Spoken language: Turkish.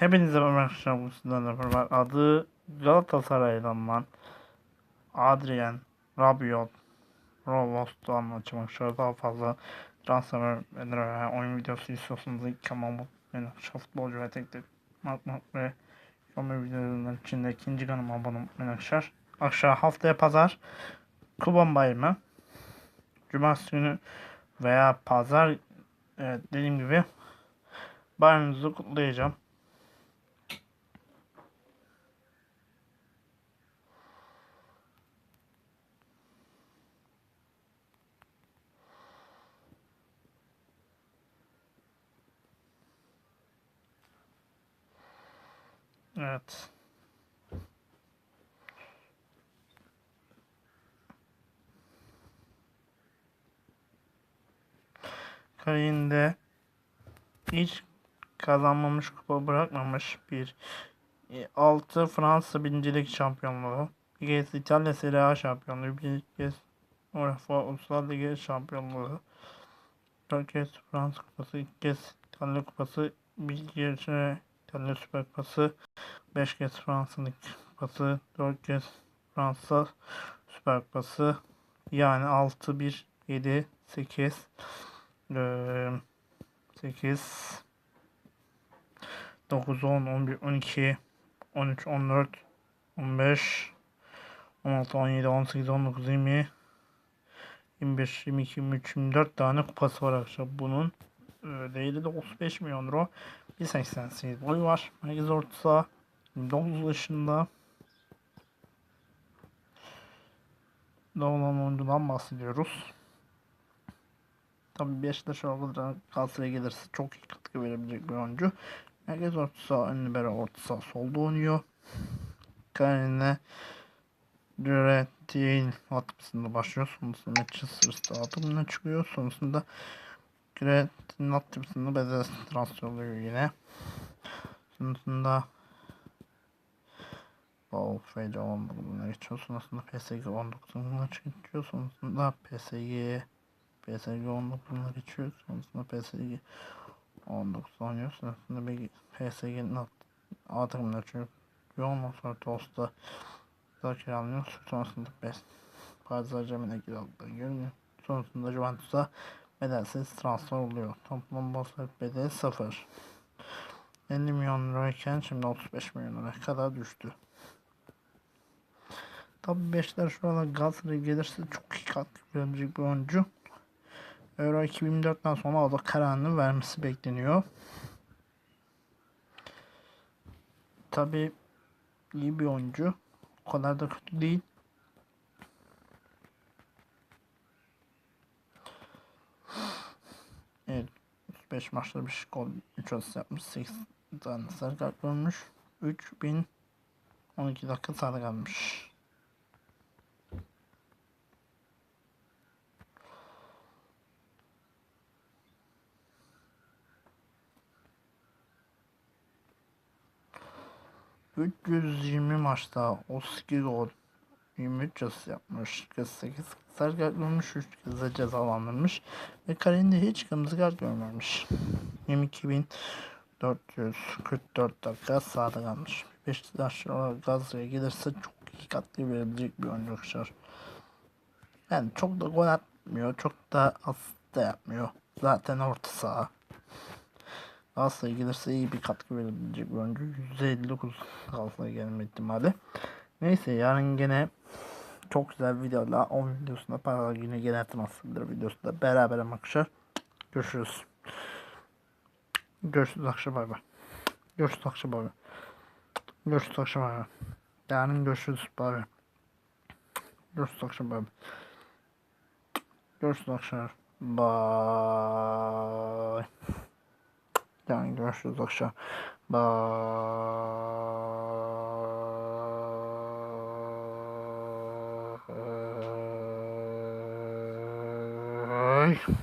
Hepinize merhaba arkadaşlar. Bu sizden de var. Adı Galatasaray'dan Adrian Rabiot Rovos'tu anlatacağım. Şöyle daha fazla transfer ve oyun videosu istiyorsanız kanalıma beni futbolcu ve tek tek bakmak ve yorum videolarının içinde ikinci kanalıma abone olmayı arkadaşlar. Akşam haftaya pazar Kuban Bayramı Cumartesi günü veya pazar evet, dediğim gibi bayramınızı kutlayacağım. Evet. Kariyerinde hiç kazanmamış kupa bırakmamış bir 6 Fransa birincilik şampiyonluğu, bir kez İtalya Serie A şampiyonluğu, bir kez UEFA Ulusal Ligi şampiyonluğu, 4 kez Fransa kupası, 2 kez İtalya kupası, bir kez İtalya Süper Kupası, 5 kez Fransa Lig Kupası, 4 kez Fransa Süper Kupası, yani 6, 1, 7, 8, 8, 9, 10, 11, 12, 13, 14, 15, 16, 17, 18, 19, 20, 25, 22, 23, 24 tane kupası var arkadaşlar. Bunun değeri de 35 milyon euro. 1.88 boyu var. Merkez orta saha. 29 yaşında. Doğulan oyuncudan bahsediyoruz. Tabi Beşiktaş olarak Galatasaray'a gelirse çok iyi katkı verebilecek bir oyuncu. Merkez orta saha, ön libero orta saha solda oynuyor. Karine Düretil atmasında başlıyor. Sonrasında Manchester dağıtımına çıkıyor. Sonrasında Güretin atmasında Bezes transfer oluyor yine. Sonrasında Ball FC 19'una geçiyor. Sonrasında PSG 19'una geçiyor. Sonrasında PSG PSG 19'una geçiyor. Sonrasında PSG 19 oynuyor. Sonrasında bir PSG'nin A takımına çıkıyor. Ondan sonra Tosta da kiralanıyor. Sonrasında Paris Saint-Germain'e kiraladığı görünüyor. Sonrasında Juventus'a bedelsiz transfer oluyor. Toplam basket bedeli 0. 50 milyon lirayken şimdi 35 milyon liraya kadar düştü. Tabi Beşiktaş şu anda Galatasaray'a gelirse çok iyi katkı verebilecek bir oyuncu. Euro 2024'ten sonra o da kararını vermesi bekleniyor. Tabi iyi bir oyuncu. O kadar da kötü değil. Evet. 5 maçta bir gol 3 asist yapmış. 8 tane sarı kart görmüş. 3000 12 dakika sahada kalmış. ...320 maçta 32 gol 23 asist yapmış. 48 sarı kart görmüş. 3 kez de cezalandırmış. Ve kariyerinde hiç kırmızı kart görmemiş. 22.444 dakika sahada kalmış. Beşiktaş olarak Galatasaray'a gelirse çok katkı verebilecek bir oyuncu arkadaşlar. Yani çok da gol atmıyor. Çok da asist de yapmıyor. Zaten orta saha. Galatasaray'a gelirse iyi bir katkı verebilecek bir oyuncu. %59 Galatasaray'a gelme ihtimali. Neyse yarın gene çok güzel videolar 10 videosunda para yine genel transferler videosunda beraber arkadaşlar. Görüşürüz. Görüşürüz akşam bay bay. Görüşürüz akşam bay bay. Görüşürüz akşam bay bay. Yarın görüşürüz bay bay. Görüşürüz akşam bay bay. Görüşürüz akşam. Bye. Yarın görüşürüz akşam. Bye. done.